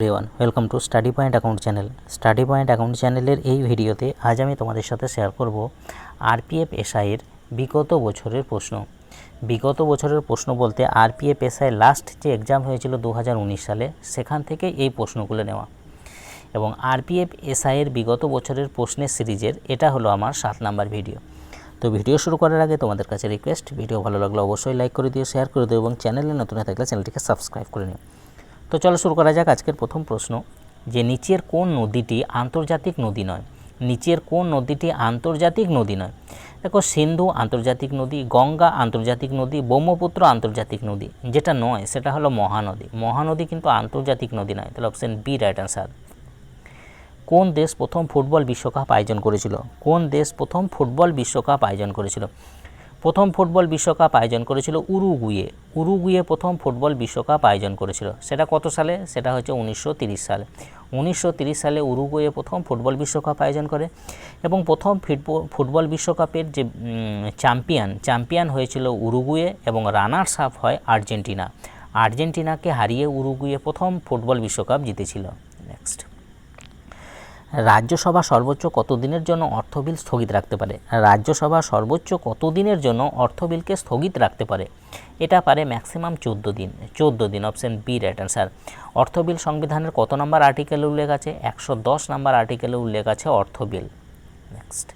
Everyone welcome to Study Point Account channel Study Point Account চ্যানেলের এই ভিডিওতে আজ আমি তোমাদের সাথে শেয়ার করব আরপিএফ এসআইয়ের বিগত বছরের প্রশ্ন। বিগত বছরের প্রশ্ন বলতে আরপিএফ এসআই লাস্ট যে এক্সাম হয়েছিল দু হাজার উনিশ সালে, সেখান থেকে এই প্রশ্নগুলো নেওয়া। এবং আরপিএফ এসআইয়ের বিগত বছরের প্রশ্নের সিরিজের, এটা হলো আমার সাত নাম্বার ভিডিও। তো ভিডিও শুরু করার আগে তোমাদের কাছে রিকোয়েস্ট ভিডিও ভালো লাগলে অবশ্যই লাইক করে দিও শেয়ার করে দিও এবং চ্যানেলে নতুন হয়ে থাকলে চ্যানেলটিকে সাবস্ক্রাইব করে নিও। তো চলো শুরু করা যাক আজকের প্রথম প্রশ্ন, যে নিচের কোন নদীটি আন্তর্জাতিক নদী নয়? নিচের কোন নদীটি আন্তর্জাতিক নদী নয়? দেখো সিন্ধু আন্তর্জাতিক নদী, গঙ্গা আন্তর্জাতিক নদী, ব্রহ্মপুত্র আন্তর্জাতিক নদী, যেটা নয় সেটা হলো মহানদী। মহানদী কিন্তু আন্তর্জাতিক নদী নয়। তাহলে অপশন বি রাইট অ্যান্সার কোন দেশ প্রথম ফুটবল বিশ্বকাপ আয়োজন করেছিল? কোন দেশ প্রথম ফুটবল বিশ্বকাপ আয়োজন করেছিল? প্রথম ফুটবল বিশ্বকাপ আয়োজন করেছিল উরুগুয়ে। উরুগুয়ে প্রথম ফুটবল বিশ্বকাপ আয়োজন করেছিল। সেটা কত সালে? সেটা হচ্ছে উনিশশো সালে। উনিশশো সালে উরুগুয়ে প্রথম ফুটবল বিশ্বকাপ আয়োজন করে এবং প্রথম ফুটবল বিশ্বকাপের যে চ্যাম্পিয়ন চ্যাম্পিয়ন হয়েছিল উরুগুয়ে এবং রানার্স আপ হয় আর্জেন্টিনা। আর্জেন্টিনাকে হারিয়ে উরুগুয়ে প্রথম ফুটবল বিশ্বকাপ জিতেছিল। নেক্সট। রাজ্যসভা সর্বোচ্চ কত দিনের জন্য অর্থ বিল স্থগিত রাখতে পারে? রাজ্যসভা সর্বোচ্চ কত দিনের জন্য অর্থ বিলকে স্থগিত রাখতে পারে? এটা পারে ম্যাক্সিমাম চোদ্দ দিন। চোদ্দ দিন, অপশন বি, রাইট অ্যান্সার। অর্থ বিল সংবিধানের কত নম্বর আর্টিকেলে উল্লেখ আছে? একশো দশ নম্বর আর্টিকেলে উল্লেখ আছে অর্থ বিল। নেক্সট।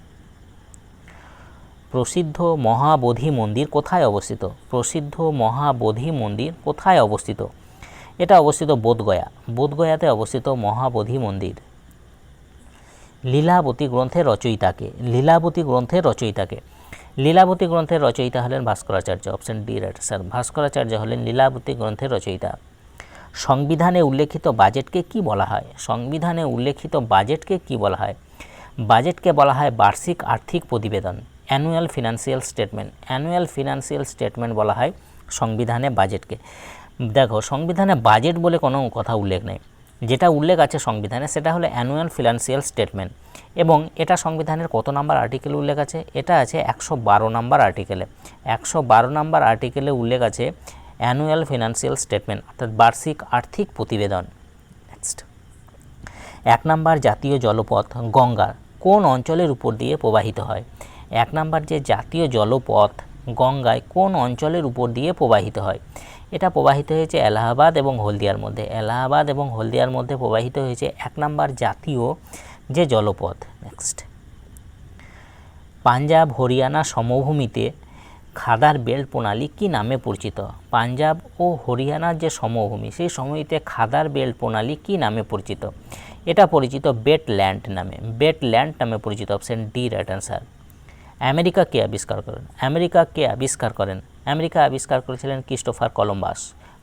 প্রসিদ্ধ মহাবোধি মন্দির কোথায় অবস্থিত? প্রসিদ্ধ মহাবোধি মন্দির কোথায় অবস্থিত? এটা অবস্থিত বোধগয়া। বোধগয়াতে অবস্থিত মহাবোধি মন্দির। লীলাবতী গ্রন্থের রচয়িতাকে, লীলাবতী গ্রন্থের রচয়িতাকে। লীলাবতী গ্রন্থের রচয়িতা হলেন Bhaskaracharya option D right sir Bhaskaracharya হলেন লীলাবতী গ্রন্থের রচয়িতা। সংবিধানে উল্লেখিত বাজেটকে কি বলা হয়? সংবিধানে উল্লেখিত বাজেটকে কি বলা হয়? বাজেটকে বলা হয় বার্ষিক আর্থিক প্রতিবেদন annual financial statement annual financial statement বলা হয় সংবিধানে বাজেটকে। দেখো, সংবিধানে বাজেট বলে কোনো কথা উল্লেখ নেই। যেটা উল্লেখ আছে সংবিধানে, সেটা হলো অ্যানুয়াল ফিনান্সিয়াল স্টেটমেন্ট এবং এটা সংবিধানের কত নাম্বার আর্টিকেলে উল্লেখ আছে? এটা আছে একশো বারো নাম্বার আর্টিকেলে একশো বারো নাম্বার আর্টিকেলে উল্লেখ আছে অ্যানুয়াল ফিনান্সিয়াল স্টেটমেন্ট অর্থাৎ বার্ষিক আর্থিক প্রতিবেদন। নেক্সট এক নাম্বার জাতীয় জলপথ, গঙ্গা, কোন অঞ্চলের উপর দিয়ে প্রবাহিত হয়? এক নাম্বার যে জাতীয় জলপথ, গঙ্গায় কোন অঞ্চলের উপর দিয়ে প্রবাহিত হয়? এটা প্রবাহিত হয়েছে এলাহাবাদ এবং হলদিয়ার মধ্যে। এলাহাবাদ এবং হলদিয়ার মধ্যে প্রবাহিত হয়েছে এক নাম্বার জাতীয় যে জলপথ। নেক্সট পাঞ্জাব, হরিয়ানা সমভূমিতে খাদার বেল্ট প্রণালী কি নামে পরিচিত? পাঞ্জাব ও হরিয়ানার যে সমভূমি, সেই সমভূমিতে খাদার বেল্ট প্রণালী কি নামে পরিচিত? এটা পরিচিত বেট ল্যান্ড নামে। বেট ল্যান্ড নামে পরিচিত। Option D right answer America কে আবিষ্কার করেন আমেরিকা কে আবিষ্কার করেন, আমেরিকা আবিষ্কার করেছিলেন ক্রিস্টোফার কলম্বাস।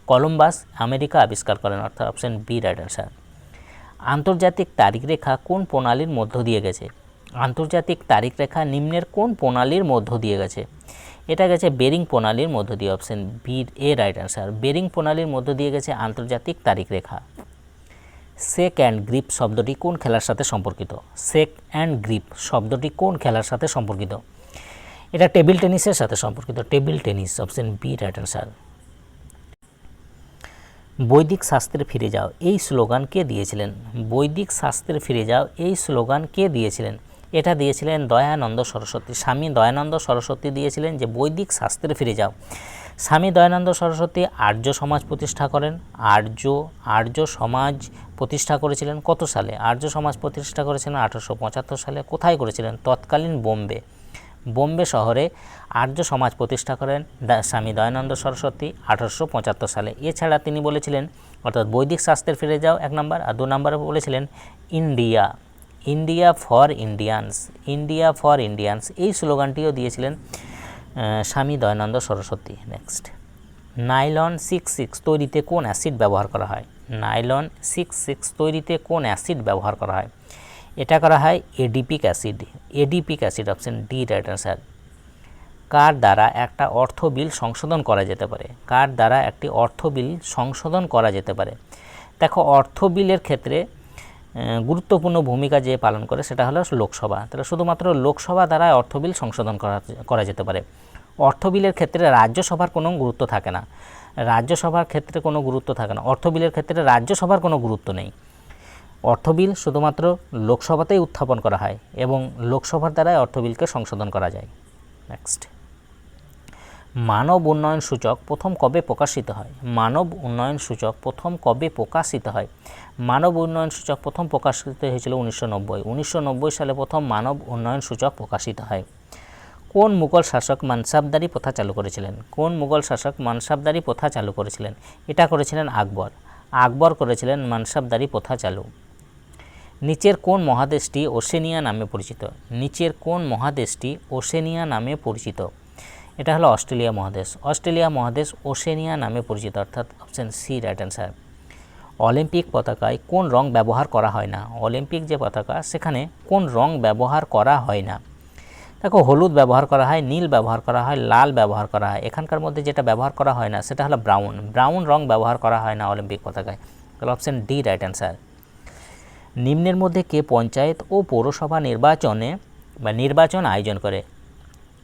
কলম্বাস আমেরিকা আবিষ্কার করেন, অর্থাৎ অপশন বি রাইট অ্যান্সার আন্তর্জাতিক তারিখ রেখা কোন প্রণালীর মধ্য দিয়ে গেছে? আন্তর্জাতিক তারিখ রেখা নিম্নের কোন প্রণালীর মধ্য দিয়ে গেছে? এটা গেছে বেরিং প্রণালীর মধ্য দিয়ে, option B A right answer Bering প্রণালীর মধ্য দিয়ে গেছে আন্তর্জাতিক তারিখ রেখা সেক অ্যান্ড গ্রিপ শব্দটি কোন খেলার সাথে সম্পর্কিত? সেক অ্যান্ড গ্রিপ শব্দটি কোন খেলার সাথে সম্পর্কিত? এটা টেবিল টেনিসের সাথে সম্পর্কিত। Table tennis option B right answer বৈদিক শাস্ত্রে ফিরে যাও। এই স্লোগান কে দিয়েছিলেন? বৈদিক শাস্ত্রে ফিরে যাও। এই স্লোগান কে দিয়েছিলেন? এটা দিয়েছিলেন দয়ানন্দ সরস্বতী। স্বামী দয়ানন্দ সরস্বতী দিয়েছিলেন যে বৈদিক শাস্ত্রে ফিরে যাও। স্বামী দয়ানন্দ সরস্বতী আর্য সমাজ প্রতিষ্ঠা করেন। আর্য আর্য সমাজ প্রতিষ্ঠা করেছিলেন কত সালে? আর্য সমাজ প্রতিষ্ঠা করেছিলেন আঠারোশো পঁচাত্তর সালে। কোথায় করেছিলেন? তৎকালীন বোম্বে। বোম্বে শহরে আর্য সমাজ প্রতিষ্ঠা করেন স্বামী দয়ানন্দ সরস্বতী আঠারোশো পঁচাত্তর সালে। এছাড়া তিনি বলেছিলেন, অর্থাৎ বৈদিক শাস্ত্রের ফিরে যাও এক নম্বর আর দু নম্বরে বলেছিলেন, India. India for Indians India for Indians এই স্লোগানটিও দিয়েছিলেন Swami Dayanand Saraswati. Next nylon six six তৈরিতে কোন অ্যাসিড ব্যবহার করা হয়? নাইলন সিক্স সিক্স তৈরিতে কোন অ্যাসিড ব্যবহার করা হয়? এটা করা হয় adipic acid adipic acid option D right answer কার দ্বারা একটা অর্থ বিল সংশোধন করা যেতে পারে? কার দ্বারা একটি অর্থ বিল সংশোধন করা যেতে পারে? দেখো, অর্থ বিলের ক্ষেত্রে গুরুত্বপূর্ণ ভূমিকা যে পালন করে সেটা হলো লোকসভা। তাহলে শুধুমাত্র লোকসভা দ্বারা অর্থ বিল সংশোধন করা করা যেতে পারে। অর্থ বিলের ক্ষেত্রে রাজ্যসভার কোনো গুরুত্ব থাকে না। রাজ্যসভার ক্ষেত্রে কোনো গুরুত্ব থাকে না। অর্থ বিলের ক্ষেত্রে রাজ্যসভার কোনো গুরুত্ব নেই। অর্থ বিল শুধুমাত্র লোকসভাতেই উত্থাপন করা হয় এবং লোকসভার দ্বারাই অর্থ বিলকে সংশোধন করা যায়। নেক্সট মানব উন্নয়ন সূচক প্রথম কবে প্রকাশিত হয়? মানব উন্নয়ন সূচক প্রথম কবে প্রকাশিত হয়? মানব উন্নয়ন সূচক প্রথম প্রকাশিত হয়েছিল উনিশশো নব্বই। উনিশশো নব্বই সালে প্রথম মানব উন্নয়ন সূচক প্রকাশিত হয়। কোন মুঘল শাসক মানসাবদারি প্রথা চালু করেছিলেন? কোন মুঘল শাসক মানসাবদারি প্রথা চালু করেছিলেন? এটা করেছিলেন আকবর। আকবর করেছিলেন মানসাবদারি প্রথা চালু। নিচের কোন মহাদেশটি ওশেনিয়া নামে পরিচিত? নিচের কোন মহাদেশটি ওশেনিয়া নামে পরিচিত? এটা হলো অস্ট্রেলিয়া মহাদেশ। অস্ট্রেলিয়া মহাদেশ ওশেনিয়া নামে পরিচিত, অর্থাৎ option C right answer Olympic পতাকায় কোন রং ব্যবহার করা হয় না? অলিম্পিক যে পতাকা, সেখানে কোন রং ব্যবহার করা হয় না? দেখো, হলুদ ব্যবহার করা হয়, নীল ব্যবহার করা হয়, লাল ব্যবহার করা হয়। এখানকার মধ্যে যেটা ব্যবহার করা হয় না, সেটা হলো ব্রাউন। ব্রাউন রং ব্যবহার করা হয় না অলিম্পিক পতাকায়। তাহলে অপশন ডি রাইট অ্যান্সার নিম্নের মধ্যে কে পঞ্চায়েত ও পৌরসভা নির্বাচনে বা নির্বাচন আয়োজন করে?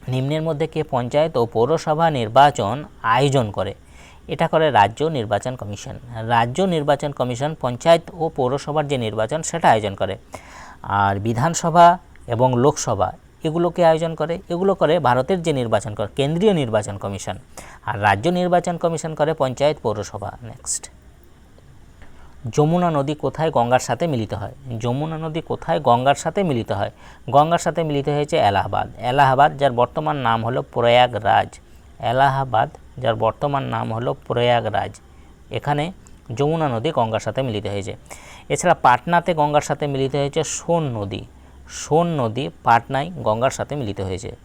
নিম্নের মধ্যে কে পঞ্চায়েত ও পৌরসভা নির্বাচন আয়োজন করে। এটা করে রাজ্য নির্বাচন কমিশন। রাজ্য নির্বাচন কমিশন, পঞ্চায়েত ও পৌরসভার যে নির্বাচন, সেটা আয়োজন করে। আর বিধানসভা এবং লোকসভা, এগুলোকে আয়োজন করে। এগুলো করে ভারতের যে নির্বাচন করে, কেন্দ্রীয় নির্বাচন কমিশন। আর রাজ্য নির্বাচন কমিশন করে পঞ্চায়েত, পৌরসভা। নেক্সট যমুনা নদী কোথায় গঙ্গার সাথে মিলিত হয়? যমুনা নদী কোথায় গঙ্গার সাথে মিলিত হয়? গঙ্গার সাথে মিলিত হয়েছে এলাহাবাদ। এলাহাবাদ, যার বর্তমান নাম হলো প্রয়াগরাজ। এলাহাবাদ, যার বর্তমান নাম হলো প্রয়াগরাজ। এখানে যমুনা নদী গঙ্গার সাথে মিলিত হয়েছে। এছাড়া পাটনাতে গঙ্গার সাথে মিলিত হয়েছে সোন নদী। সোন নদী পাটনায় গঙ্গার সাথে মিলিত হয়েছে।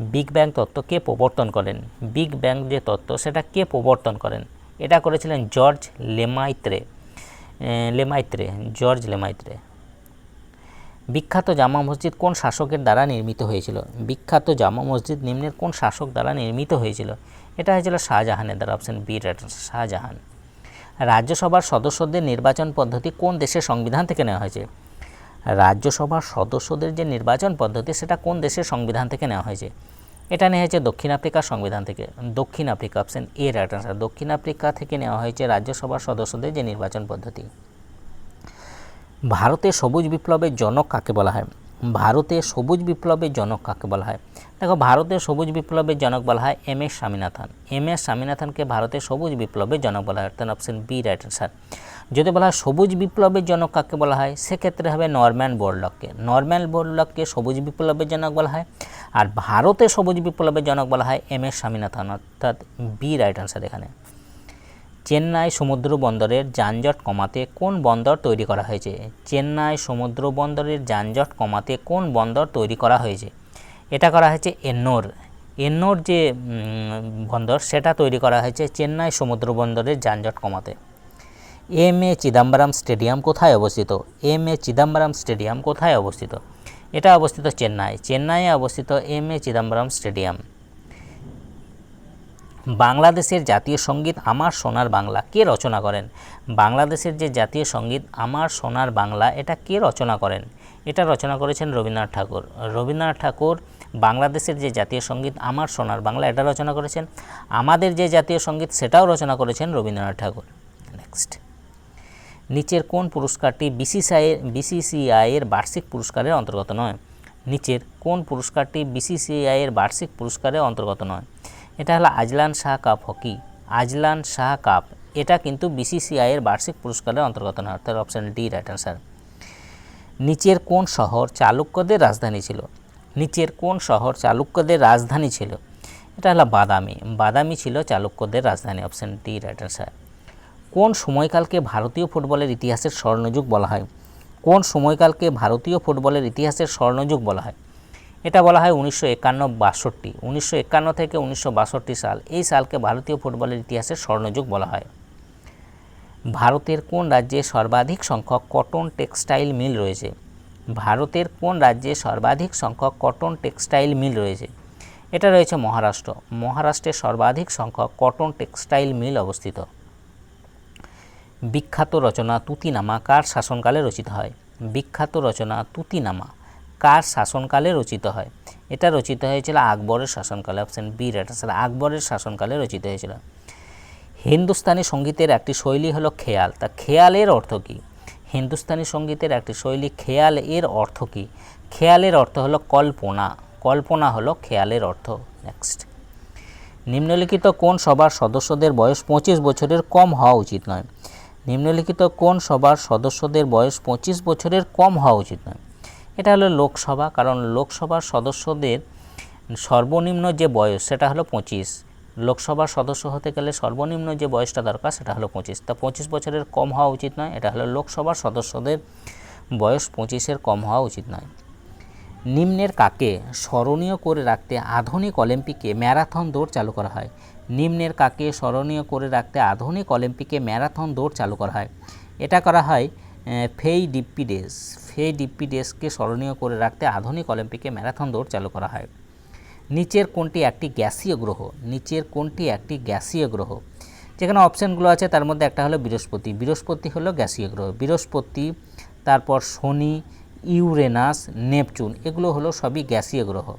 বিগ ব্যাং তত্ত্ব কে প্রবর্তন করেন? বিগ ব্যাং যে তত্ত্ব, সেটা কে প্রবর্তন করেন? এটা করেছিলেন জর্জ লেমাইত্রে লেমাইত্রে, জর্জ লেমাইত্রে। বিখ্যাত জামা মসজিদ কোন শাসকের দ্বারা নির্মিত হয়েছিল? বিখ্যাত জামা মসজিদ নিম্নের কোন শাসক দ্বারা নির্মিত হয়েছিল? এটা হয়েছিল শাহজাহানের দ্বারা অপশন বি শাহজাহান। রাজ্যসভার সদস্যদের নির্বাচন পদ্ধতি কোন দেশের সংবিধান থেকে নেওয়া হয়েছে? রাজ্যসভার সদস্যদের যে নির্বাচন পদ্ধতি, সেটা কোন দেশের সংবিধান থেকে নেওয়া হয়েছে? এটা নেওয়া হয়েছে দক্ষিণ আফ্রিকার সংবিধান থেকে। দক্ষিণ Africa option A right answer দক্ষিণ আফ্রিকা থেকে নেওয়া হয়েছে রাজ্যসভার সদস্যদের যে নির্বাচন পদ্ধতি। ভারতে সবুজ বিপ্লবের জনক কাকে বলা হয়? ভারতে সবুজ বিপ্লবের জনক কাকে বলা হয়? দেখো ভারতের সবুজ বিপ্লবের জনক বলা হয় M S Swaminathan. M S স্বামীনাথনকে ভারতের সবুজ বিপ্লবের জনক বলা হয়, অর্থাৎ অপশন বি রাইট আনসার যদি বলা হয় সবুজ বিপ্লবের জনক কাকে বলা হয়, সেক্ষেত্রে হবে নরম্যান বোরলককে। নরম্যান বোরলককে সবুজ বিপ্লবের জনক বলা হয়, আর ভারতে সবুজ বিপ্লবের জনক বলা হয় এম এস স্বামীনাথন, অর্থাৎ বি রাইট আনসার এখানে। চেন্নাই সমুদ্র বন্দরের যানজট কমাতে কোন বন্দর তৈরি করা হয়েছে? চেন্নাই সমুদ্র বন্দরের যানজট কমাতে কোন বন্দর তৈরি করা হয়েছে? এটা করা হয়েছে এন্নোর। এন্নোর যে বন্দর, সেটা তৈরি করা হয়েছে চেন্নাই সমুদ্র বন্দরের যানজট কমাতে। এম এ চিদাম্বরম স্টেডিয়াম কোথায় অবস্থিত? এম এ চিদাম্বরম স্টেডিয়াম কোথায় অবস্থিত? এটা অবস্থিত চেন্নাই। চেন্নাইয়ে অবস্থিত এম এ চিদাম্বরম স্টেডিয়াম। বাংলাদেশের জাতীয় সংগীত আমার সোনার বাংলা, কে রচনা করেন? বাংলাদেশের যে জাতীয় সংগীত আমার সোনার বাংলা, এটা কে রচনা করেন? এটা রচনা করেছেন রবীন্দ্রনাথ ঠাকুর। রবীন্দ্রনাথ ঠাকুর বাংলাদেশের যে জাতীয় সংগীত আমার সোনার বাংলা, এটা রচনা করেছেন। আমাদের যে জাতীয় সংগীত, সেটাও রচনা করেছেন রবীন্দ্রনাথ ঠাকুর। নেক্সট নিচের কোন পুরস্কারটি বিসিসিআই বিসিসিআই এর বার্ষিক পুরস্কারের অন্তর্গত নয়? নিচের কোন পুরস্কারটি বিসিসিআই এর বার্ষিক পুরস্কারের অন্তর্গত নয়? এটা হলো Azlan Shah Cup hockey. Azlan Shah Cup, এটা কিন্তু বিসিসিআই এর বার্ষিক পুরস্কারের অন্তর্গত নয়, অর্থাৎ অপশন ডি রাইট অ্যান্সার নিচের কোন শহর চালুক্যদের রাজধানী ছিল? নিচের কোন শহর চালুক্যদের রাজধানী ছিল? এটা হলো বাদামি। বাদামি ছিল চালুক্যদের রাজধানী অপশন ডি রাইট অ্যান্সার কোন সময়কালকে ভারতীয় ফুটবলের ইতিহাসের স্বর্ণযুগ বলা হয়? কোন সময়কালকে ভারতীয় ফুটবলের ইতিহাসের স্বর্ণযুগ বলা হয়? এটা বলা হয় উনিশশো একান্ন বাষট্টি। উনিশশো একান্ন থেকে উনিশশো বাষট্টি সাল, এই সালকে ভারতীয় ফুটবলের ইতিহাসের স্বর্ণযুগ বলা হয়। ভারতের কোন রাজ্যে সর্বাধিক সংখ্যক কটন টেক্সটাইল মিল রয়েছে? ভারতের কোন রাজ্যে সর্বাধিক সংখ্যক কটন টেক্সটাইল মিল রয়েছে? এটা রয়েছে মহারাষ্ট্র। মহারাষ্ট্রে সর্বাধিক সংখ্যক কটন টেক্সটাইল মিল অবস্থিত। বিখ্যাত রচনা তুতিনামা কার শাসনকালে রচিত হয়? বিখ্যাত রচনা তুতিনামা। কার শাসনকালে রচিত হয়? এটা রচিত হয়েছিল আকবরের শাসনকালে অপশন বি রাইট আকবরের শাসনকালে রচিত হয়েছিল। হিন্দুস্তানি সঙ্গীতের একটি শৈলী হলো খেয়াল। তা খেয়ালের অর্থ কী? হিন্দুস্তানি সঙ্গীতের একটি শৈলী খেয়াল এর অর্থ কী? খেয়ালের অর্থ হলো কল্পনা। কল্পনা হলো খেয়ালের অর্থ। নেক্সট নিম্নলিখিত কোন সভার সদস্যদের বয়স পঁচিশ বছরের কম হওয়া উচিত নয়? নিম্নলিখিত কোন সভার সদস্যদের বয়স পঁচিশ বছরের কম হওয়া উচিত নয়? এটা হলো লোকসভা, কারণ লোকসভার সদস্যদের সর্বনিম্ন যে বয়স সেটা হলো পঁচিশ। লোকসভার সদস্য হতে গেলে সর্বনিম্ন যে বয়সটা দরকার সেটা হলো পঁচিশ। তা পঁচিশ বছরের কম হওয়া উচিত নয়, এটা হলো লোকসভার সদস্যদের বয়স পঁচিশের কম হওয়া উচিত নয়। নিম্নের কাকে স্মরণীয় করে রাখতে আধুনিক অলিম্পিকে ম্যারাথন দৌড় চালু করা হয়? নিম্নের কাকে স্মরণীয় করে রাখতে আধুনিক অলিম্পিকে ম্যারাথন দৌড় চালু করা হয়? এটা করা হয় ফেই ডিপ্পিডেস ফেই ডিপ্পিডেসকে স্মরণীয় করে রাখতে আধুনিক অলিম্পিকে ম্যারাথন দৌড় চালু করা হয়। নিচের কোনটি একটি গ্যাসীয় গ্রহ? নিচের কোনটি একটি গ্যাসীয় গ্রহ? যেখানে অপশানগুলো আছে, তার মধ্যে একটা হলো বৃহস্পতি। বৃহস্পতি হলো গ্যাসীয় গ্রহ। বৃহস্পতি, তারপর শনি, ইউরেনাস, নেপচুন, এগুলো হলো সবই গ্যাসীয় গ্রহ।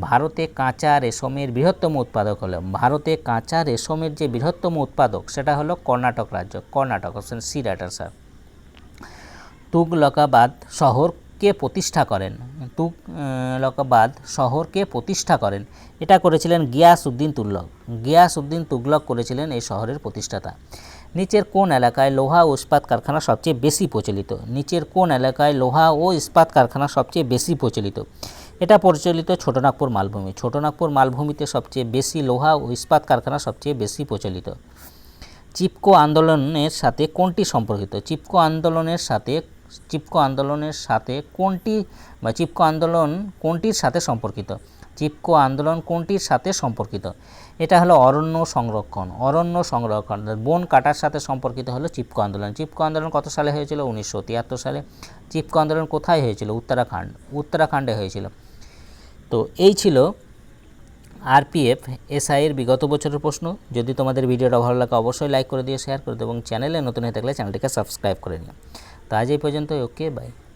ভারতে কাঁচা রেশমের বৃহত্তম উৎপাদক হলো, ভারতে কাঁচা রেশমের যে বৃহত্তম উৎপাদক, সেটা হলো কর্ণাটক রাজ্য, Karnataka, option C writer, sir. Tughlaqabad শহর কে প্রতিষ্ঠা করেন? তুগলকাবাদ শহর কে প্রতিষ্ঠা করেন? এটা করেছিলেন গিয়াস উদ্দিন তুগলক। গিয়াস উদ্দিন তুগলক করেছিলেন এই শহরের প্রতিষ্ঠাতা। নিচের কোন এলাকায় লোহা ও ইস্পাত কারখানা সবচেয়ে বেশি প্রচলিত? নিচের কোন এলাকায় লোহা ও ইস্পাত কারখানা সবচেয়ে বেশি প্রচলিত? এটা প্রচলিত ছোটনাগপুর মালভূমি। ছোটনাগপুর মালভূমিতে সবচেয়ে বেশি লোহা ও ইস্পাত কারখানা সবচেয়ে বেশি প্রচলিত। চিপকো আন্দোলনের সাথে কোনটি সম্পর্কিত? চিপকো আন্দোলনের সাথে চিপকো আন্দোলনের সাথে কোনটি, বা চিপকো আন্দোলন কোনটির সাথে সম্পর্কিত? চিপকো আন্দোলন কোনটির সাথে সম্পর্কিত? এটা হলো অরণ্য সংরক্ষণ অরণ্য সংরক্ষণ বন কাটার সাথে সম্পর্কিত হলো চিপকো আন্দোলন। চিপকো আন্দোলন কত সালে হয়েছিল? উনিশশো তিয়াত্তর সালে। চিপকো আন্দোলন কোথায় হয়েছিল? উত্তরাখণ্ড, উত্তরাখণ্ডে হয়েছিল। তো এই ছিল আরপিএফ এসআইয়ের বিগত বছরের প্রশ্ন। যদি তোমাদের ভিডিওটা ভালো লাগে, অবশ্যই লাইক করে দিয়ে শেয়ার করে দিও, এবং চ্যানেলে নতুন হয়ে থাকলে চ্যানেলটিকে সাবস্ক্রাইব করে নিও। তো আজ এই পর্যন্ত ওকে বাই